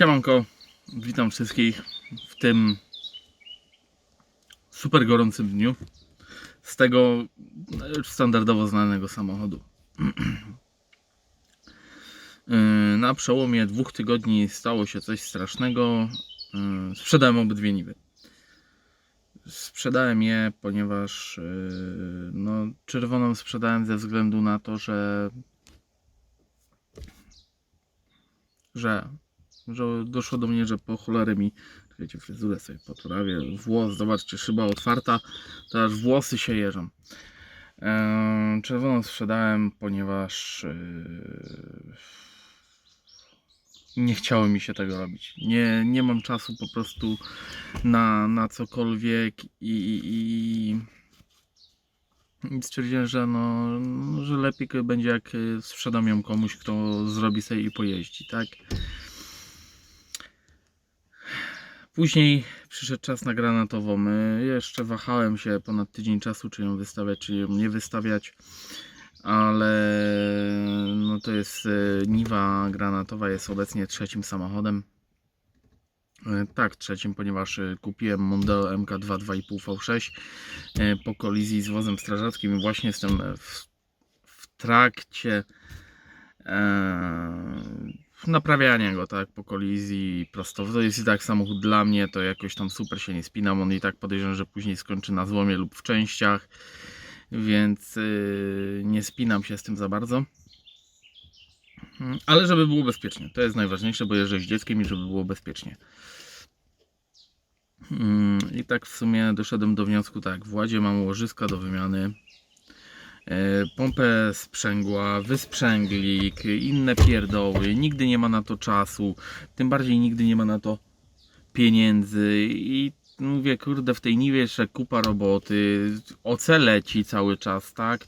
Siemanko, witam wszystkich w tym super gorącym dniu z tego już standardowo znanego samochodu. Na przełomie dwóch tygodni stało się coś strasznego. Sprzedałem obydwie niwy. Sprzedałem je, ponieważ yy, no, czerwoną sprzedałem ze względu na to, że że że doszło do mnie, że po cholerę mi, czekajcie, fryzurę sobie poprawię, włos, zobaczcie, szyba otwarta, aż włosy się jeżą. Eee, czerwoną sprzedałem, ponieważ eee, nie chciało mi się tego robić. Nie, nie mam czasu po prostu na, na cokolwiek i, i, i stwierdziłem, że, no, że lepiej będzie jak sprzedam ją komuś, kto zrobi sobie i pojeździ, tak? Później przyszedł czas na granatową. Y, Jeszcze wahałem się ponad tydzień czasu, czy ją wystawiać, czy ją nie wystawiać. Ale no to jest y, Niwa granatowa, jest obecnie trzecim samochodem. Y, Tak, trzecim, ponieważ kupiłem Mondeo MK2 2,5 V6 y, po kolizji z wozem strażackim właśnie jestem e, w, w trakcie e, naprawiania go, tak, po kolizji prosto. To jest i tak samochód dla mnie, to jakoś tam super się nie spinam, on i tak podejrzewam, że później skończy na złomie lub w częściach, więc y, nie spinam się z tym za bardzo. Mm, Ale żeby było bezpiecznie, to jest najważniejsze, bo jeżdżę z dzieckiem i żeby było bezpiecznie. Mm, I tak w sumie doszedłem do wniosku, tak, w Ładzie mam łożyska do wymiany, pompę sprzęgła, wysprzęglik, inne pierdoły, nigdy nie ma na to czasu, tym bardziej nigdy nie ma na to pieniędzy i mówię, kurde, w tej niwie jeszcze kupa roboty, OC leci cały czas, tak?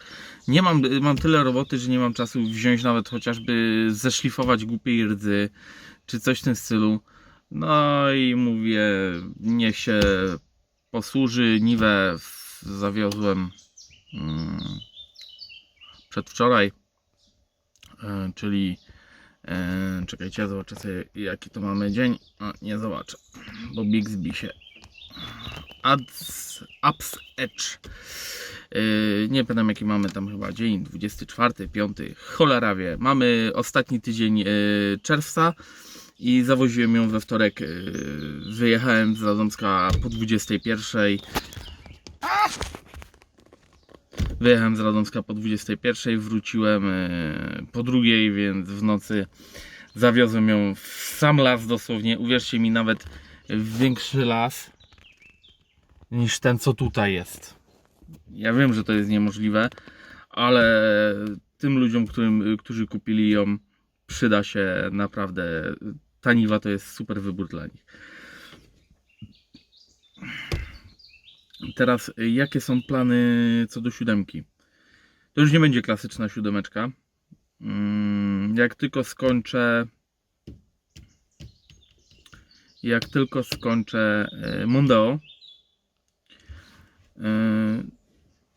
Nie mam, mam tyle roboty, że nie mam czasu wziąć nawet chociażby zeszlifować głupiej rdzy, czy coś w tym stylu. No i mówię, niech się posłuży. Niwę zawiozłem mm, przedwczoraj, e, czyli e, czekajcie, ja zobaczę sobie jaki to mamy dzień. A, nie zobaczę, bo Bixby się Ads, Ups Edge. Yy, nie pamiętam jaki mamy tam chyba dzień, 24, 5, cholera wie. Mamy ostatni tydzień czerwca i zawoziłem ją we wtorek. Wyjechałem z Radomska po 21. Wyjechałem z Radomska po 21, wróciłem yy, po drugiej, więc w nocy zawiozłem ją w sam las dosłownie. Uwierzcie mi, nawet w większy las niż ten, co tutaj jest. Ja wiem, że to jest niemożliwe, ale tym ludziom, którym, którzy kupili ją, przyda się naprawdę. Ta niwa to jest super wybór dla nich. Teraz, y, jakie są plany co do siódemki? To już nie będzie klasyczna siódemeczka. Mm, Jak tylko skończę. Jak tylko skończę y, Mondeo, y,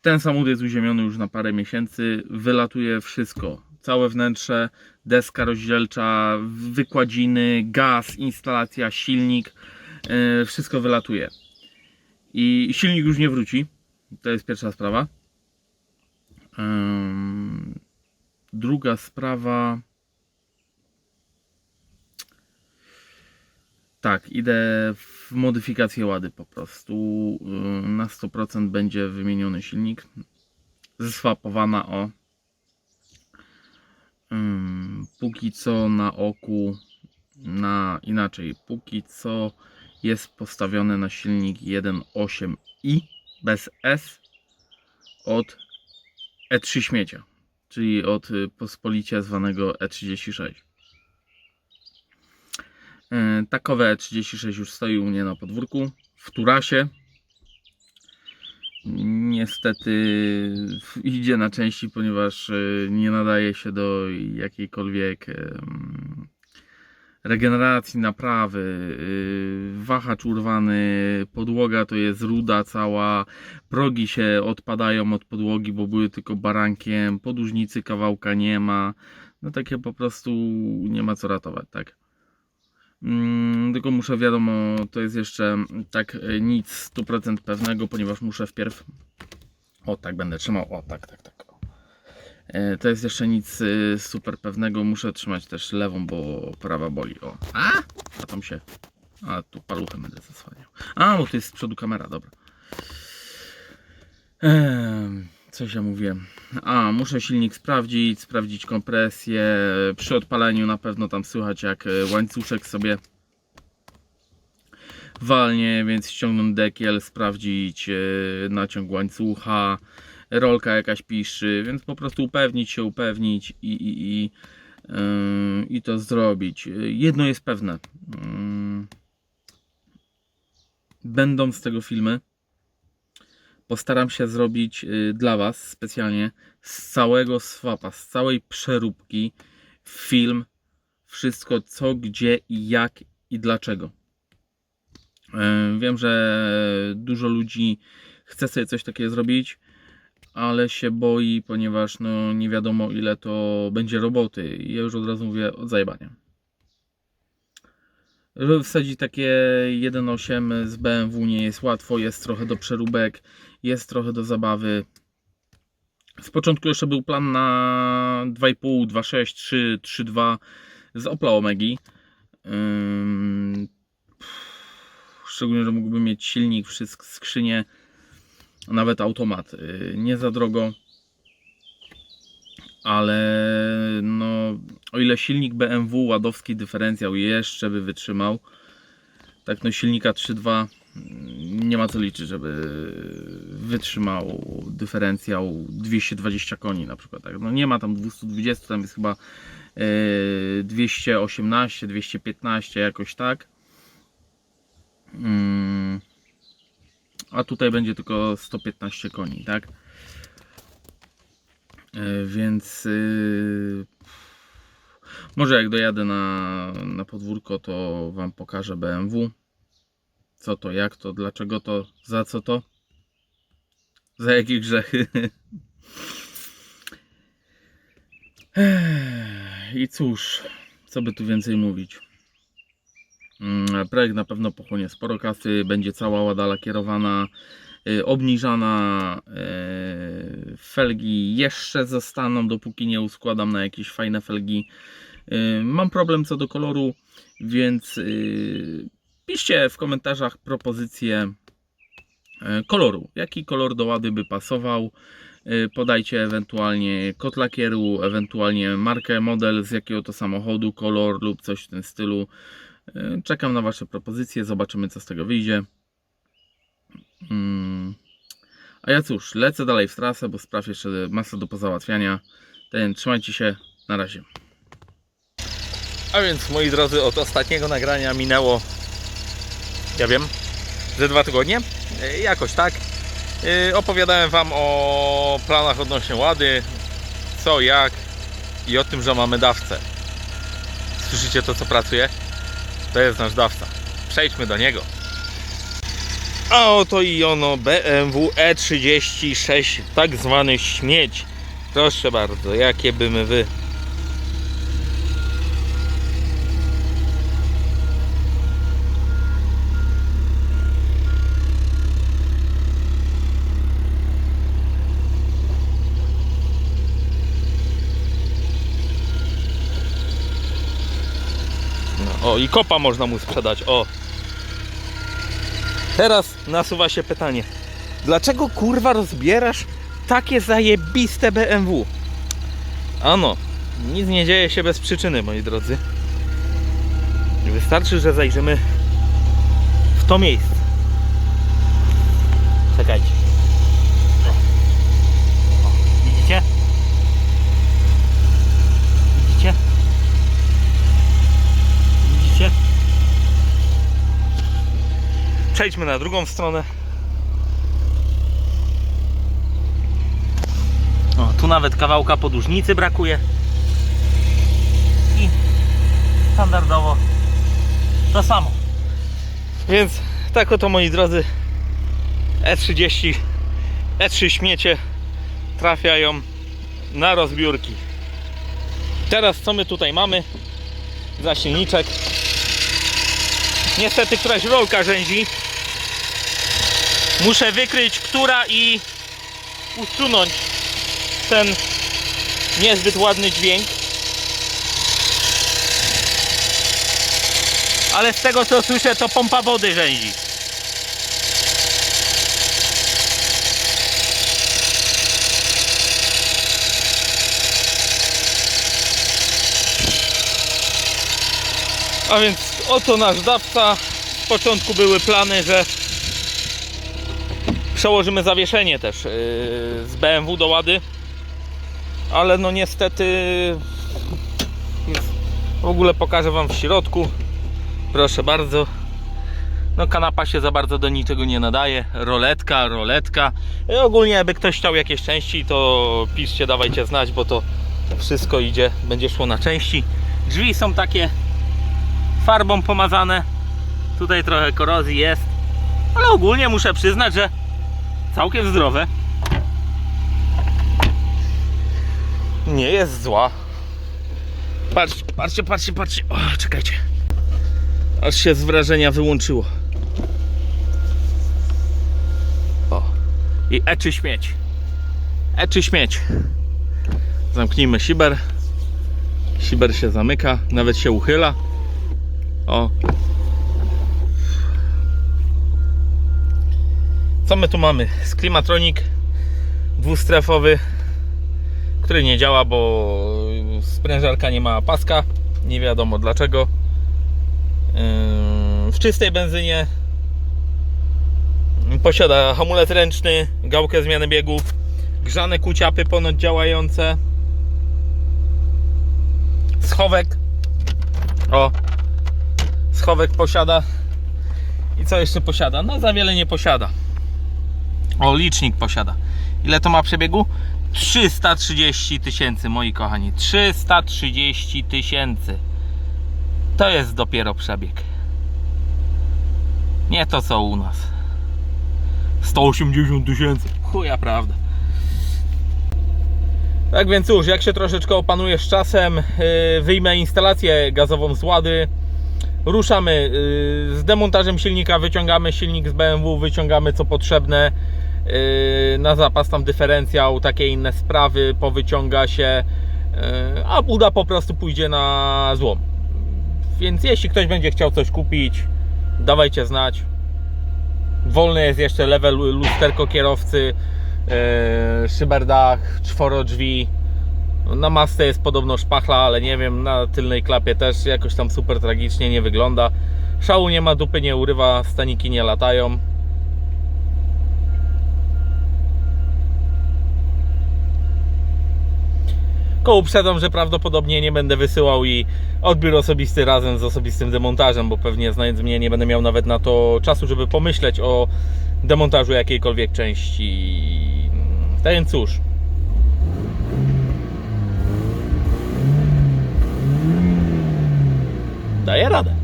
ten samochód jest uziemiony już na parę miesięcy, wylatuje wszystko. Całe wnętrze, deska rozdzielcza, wykładziny, gaz, instalacja, silnik, wszystko wylatuje. I silnik już nie wróci. To jest pierwsza sprawa. Druga sprawa. Tak, idę w modyfikację łady po prostu. Na 100% będzie wymieniony silnik. Zeswapowana o. Póki co na oku, na inaczej, póki co jest postawiony na silnik 1.8i bez S od E3 śmiecia, czyli od pospolicie zwanego E36. E, Takowe E36 już stoi u mnie na podwórku w Turasie. Niestety idzie na części, ponieważ e, nie nadaje się do jakiejkolwiek regeneracji, naprawy. y, Wahacz urwany, podłoga to jest ruda cała, progi się odpadają od podłogi, bo były tylko barankiem, podłużnicy kawałka nie ma. No takie po prostu nie ma co ratować, tak? Mm, tylko muszę, wiadomo, to jest jeszcze tak e, nic 100% pewnego, ponieważ muszę wpierw. O, tak będę trzymał. O, tak, tak, tak. E, To jest jeszcze nic e, super pewnego. Muszę trzymać też lewą, bo prawa boli. O, a, a tam się. A tu paluchem będę zasłaniał. A, bo to jest z przodu kamera, dobra. Ehm, coś ja mówiłem. A, muszę silnik sprawdzić, sprawdzić kompresję. Przy odpaleniu na pewno tam słychać jak e, łańcuszek sobie walnie, więc ściągnąć dekiel, sprawdzić naciąg łańcucha, rolka jakaś piszczy, więc po prostu upewnić się, upewnić i, i, i, yy, i to zrobić. Jedno jest pewne. Yy, będą z tego filmy. Postaram się zrobić yy, dla Was specjalnie z całego swapa, z całej przeróbki film, wszystko co, gdzie i jak i dlaczego. Yy, Wiem, że dużo ludzi chce sobie coś takiego zrobić, ale się boi, ponieważ no, nie wiadomo ile to będzie roboty. I ja już od razu mówię od zajebania. Żeby wsadzić takie 1.8 z BMW nie jest łatwo, jest trochę do przeróbek, jest trochę do zabawy. Z początku jeszcze był plan na 2,5, 2,6, 3, 3,2 z Opla Omegi. Szczególnie, że mógłbym mieć silnik, wszystko, skrzynię, nawet automat. Yy, Nie za drogo. Ale no, o ile silnik BMW ładowski dyferencjał jeszcze by wytrzymał, tak no silnika 3.2 nie ma co liczyć, żeby wytrzymał dyferencjał 220 koni na przykład. Tak? No nie ma tam 220, tam jest chyba yy, 218, 215 jakoś tak. Mm. A tutaj będzie tylko 115 koni, tak? E, Więc yy, może jak dojadę na, na podwórko, to Wam pokażę BMW. Co to, jak to, dlaczego to, za co to, za jakie grzechy. Ech, I cóż, co by tu więcej mówić. Mm, Projekt na pewno pochłonie sporo kasy, będzie cała łada lakierowana, y, obniżana, y, felgi jeszcze zostaną, dopóki nie uskładam na jakieś fajne felgi. Y, Mam problem co do koloru, więc piszcie w komentarzach propozycje koloru. Jaki kolor do łady by pasował? Podajcie ewentualnie kod lakieru, ewentualnie markę, model z jakiego to samochodu, kolor lub coś w tym stylu. Y, Czekam na Wasze propozycje, zobaczymy co z tego wyjdzie. Mm. A ja cóż, lecę dalej w trasę, bo spraw jeszcze masa do pozałatwiania. Ten, trzymajcie się, na razie. A więc moi drodzy, od ostatniego nagrania minęło, ja wiem, ze dwa tygodnie, E, jakoś tak. E, Opowiadałem Wam o planach odnośnie łady, co, jak i o tym, że mamy dawcę. Słyszycie to, co pracuje? To jest nasz dawca. Przejdźmy do niego. A oto i ono BMW E36, tak zwany śmieć. Proszę bardzo, jakie bymy wy o, i kopa można mu sprzedać. O. Teraz nasuwa się pytanie. Dlaczego kurwa rozbierasz takie zajebiste BMW? Ano, nic nie dzieje się bez przyczyny, moi drodzy. Wystarczy, że zajrzymy w to miejsce. Czekajcie. O. O, Widzicie? Widzicie? Widzicie? Przejdźmy na drugą stronę. O, tu nawet kawałka podłużnicy brakuje. I standardowo to samo. Więc tak oto moi drodzy E30 E3 śmiecie trafiają na rozbiórki. Teraz co my tutaj mamy? Za silniczek Niestety któraś rolka rzęzi. Muszę wykryć, która i usunąć ten niezbyt ładny dźwięk. Ale z tego co słyszę, to pompa wody rzęzi. A więc oto nasz dawca. Z początku były plany, że przełożymy zawieszenie też yy, z BMW do Łady. Ale no niestety w ogóle pokażę Wam w środku. Proszę bardzo. No kanapa się za bardzo do niczego nie nadaje. Roletka, roletka. I ogólnie jakby ktoś chciał jakieś części, to piszcie, dawajcie znać, bo to wszystko idzie, będzie szło na części. Drzwi są takie farbą pomazane. Tutaj trochę korozji jest. Ale ogólnie muszę przyznać, że całkiem zdrowe. Nie jest zła. Patrzcie, patrzcie, patrzcie, patrzcie. O, czekajcie. Aż się z wrażenia wyłączyło. O. I e czy śmieć. E czy śmieć. Zamknijmy siber. Siber się zamyka, nawet się uchyla. O. Co my tu mamy? Sklimatronik dwustrefowy, który nie działa, bo sprężarka nie ma paska. Nie wiadomo dlaczego. Yy, W czystej benzynie posiada hamulec ręczny, gałkę zmiany biegów, grzane kuciapy ponoć działające, schowek. O, schowek posiada. I co jeszcze posiada? No za wiele nie posiada. O, licznik posiada. Ile to ma przebiegu? 330 tysięcy, moi kochani. 330 tysięcy. To jest dopiero przebieg. Nie to co u nas. 180 tysięcy. Chuja prawda. Tak więc cóż, jak się troszeczkę opanujesz czasem, yy, wyjmę instalację gazową z łady. Ruszamy yy, z demontażem silnika, wyciągamy silnik z BMW, wyciągamy co potrzebne. Yy, na zapas tam dyferencjał, takie inne sprawy, powyciąga się, yy, a buda po prostu pójdzie na złom. Więc jeśli ktoś będzie chciał coś kupić, dawajcie znać. Wolny jest jeszcze level lusterko kierowcy, yy, szyberdach, czworo drzwi. Na masce jest podobno szpachla, ale nie wiem, na tylnej klapie też jakoś tam super tragicznie nie wygląda. Szału nie ma, dupy nie urywa, staniki nie latają. Tylko uprzedzam, że prawdopodobnie nie będę wysyłał i odbiór osobisty razem z osobistym demontażem, bo pewnie znając mnie nie będę miał nawet na to czasu, żeby pomyśleć o demontażu jakiejkolwiek części. Więc cóż. Daję radę.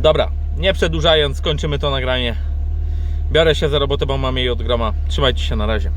Dobra, nie przedłużając, kończymy to nagranie. Biorę się za robotę, bo mam jej od groma. Trzymajcie się na razie.